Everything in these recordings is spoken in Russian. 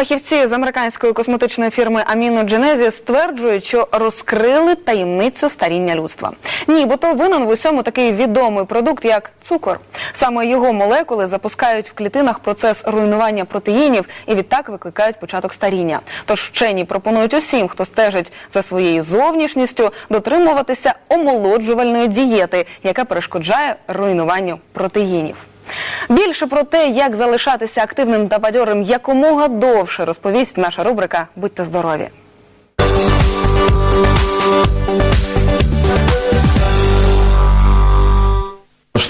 Фахівці з американської косметичної фірми Aminogenesis стверджують, що розкрили таємницю старіння людства. Нібито винен в усьому такий відомий продукт, як цукор. Саме його молекули запускають в клітинах процес руйнування протеїнів і відтак викликають початок старіння. Тож вчені пропонують усім, хто стежить за своєю зовнішністю, дотримуватися омолоджувальної дієти, яка перешкоджає руйнуванню протеїнів. Більше про те, як залишатися активним та бадьорим якомога довше, розповість наша рубрика Будьте здорові.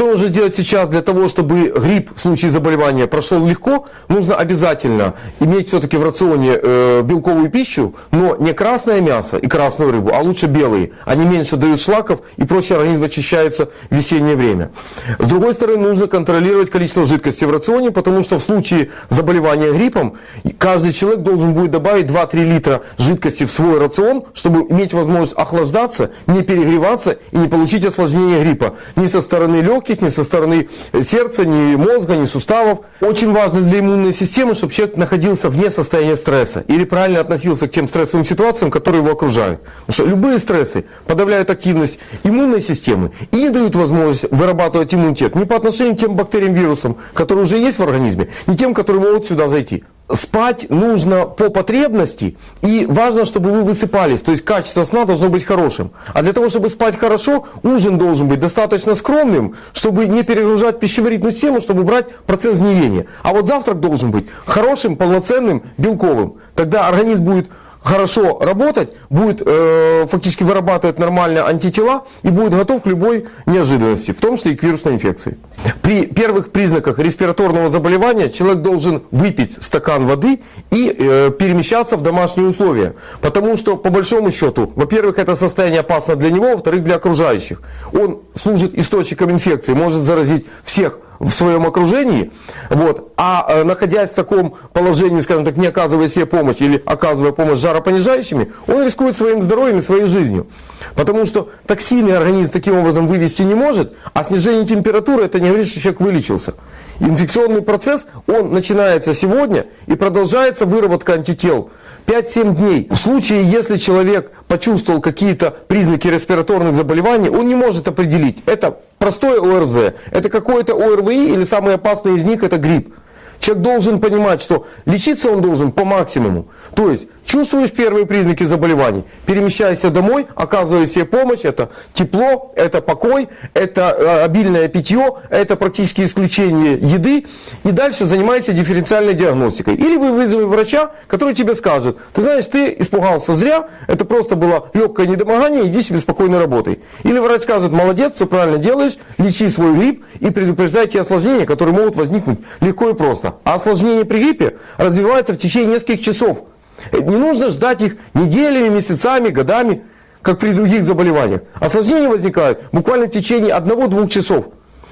Что нужно делать сейчас для того, чтобы грипп в случае заболевания прошел легко? Нужно обязательно иметь все-таки в рационе э, белковую пищу, но не красное мясо и красную рыбу, а лучше белые. Они меньше дают шлаков и проще организм очищается в весеннее время. С другой стороны, нужно контролировать количество жидкости в рационе, потому что в случае заболевания гриппом каждый человек должен будет добавить 2-3 литра жидкости в свой рацион, чтобы иметь возможность охлаждаться, не перегреваться и не получить осложнение гриппа ни со стороны легких, ни со стороны сердца, ни мозга, ни суставов. Очень важно для иммунной системы, чтобы человек находился вне состояния стресса или правильно относился к тем стрессовым ситуациям, которые его окружают. Потому что любые стрессы подавляют активность иммунной системы и не дают возможность вырабатывать иммунитет ни по отношению к тем бактериям, вирусам, которые уже есть в организме, ни тем, которые могут сюда зайти. Спать нужно по потребности, и важно, чтобы вы высыпались, то есть качество сна должно быть хорошим. А для того, чтобы спать хорошо, ужин должен быть достаточно скромным, чтобы не перегружать пищеварительную систему, чтобы брать процесс гниения. А вот завтрак должен быть хорошим, полноценным, белковым. Тогда организм будет хорошо работать, будет э, фактически вырабатывать нормально антитела и будет готов к любой неожиданности, в том числе и к вирусной инфекции. При первых признаках респираторного заболевания человек должен выпить стакан воды и э, перемещаться в домашние условия. Потому что, по большому счету, во-первых, это состояние опасно для него, во-вторых, для окружающих. Он служит источником инфекции, может заразить всех в своем окружении, вот, а э, находясь в таком положении, скажем так, не оказывая себе помощь или оказывая помощь жаропонижающими, он рискует своим здоровьем и своей жизнью. Потому что токсины организм таким образом вывести не может, а снижение температуры это не говорит, что человек вылечился. Инфекционный процесс, он начинается сегодня и продолжается выработка антител 5-7 дней. В случае, если человек почувствовал какие-то признаки респираторных заболеваний, он не может определить, это простое ОРЗ, это какое-то ОРВИ или самый опасный из них это грипп. Человек должен понимать, что лечиться он должен по максимуму. То есть, чувствуешь первые признаки заболеваний, перемещайся домой, оказывай себе помощь, это тепло, это покой, это э, обильное питье, это практически исключение еды. И дальше занимайся дифференциальной диагностикой. Или вы вызови врача, который тебе скажет, ты знаешь, ты испугался зря, это просто было легкое недомогание, иди себе спокойно работай. Или врач скажет, молодец, все правильно делаешь, лечи свой грипп и предупреждай те осложнения, которые могут возникнуть легко и просто. А осложнения при гриппе развиваются в течение нескольких часов. Не нужно ждать их неделями, месяцами, годами, как при других заболеваниях. Осложнения возникают буквально в течение одного-двух часов.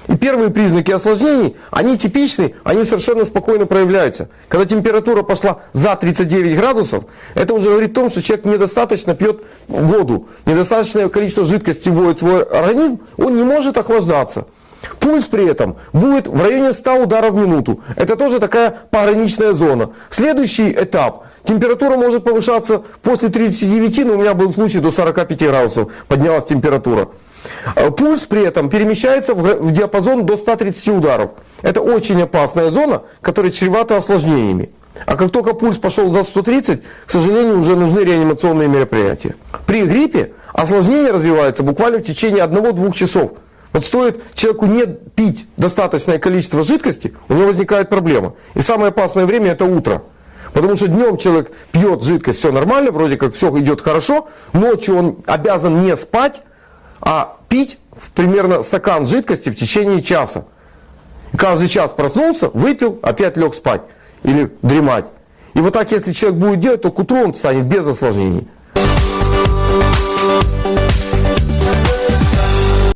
И первые признаки осложнений, они типичны, они совершенно спокойно проявляются. Когда температура пошла за 39 градусов, это уже говорит о том, что человек недостаточно пьет воду, недостаточное количество жидкости вводит в свой организм, он не может охлаждаться. Пульс при этом будет в районе 100 ударов в минуту. Это тоже такая пограничная зона. Следующий этап. Температура может повышаться после 39, но у меня был случай до 45 градусов поднялась температура. Э, Пульс при этом перемещается в диапазон до 130 ударов. Это очень опасная зона, которая чревата осложнениями. А как только пульс пошел за 130, к сожалению, уже нужны реанимационные мероприятия. При гриппе осложнения развиваются буквально в течение 1-2 часов. Вот стоит человеку не пить достаточное количество жидкости, у него возникает проблема. И самое опасное время это утро. Потому что днем человек пьет жидкость, все нормально, вроде как все идет хорошо, ночью он обязан не спать, а пить в примерно стакан жидкости в течение часа. Каждый час проснулся, выпил, опять лег спать или дремать. И вот так, если человек будет делать, то к утру он станет без осложнений.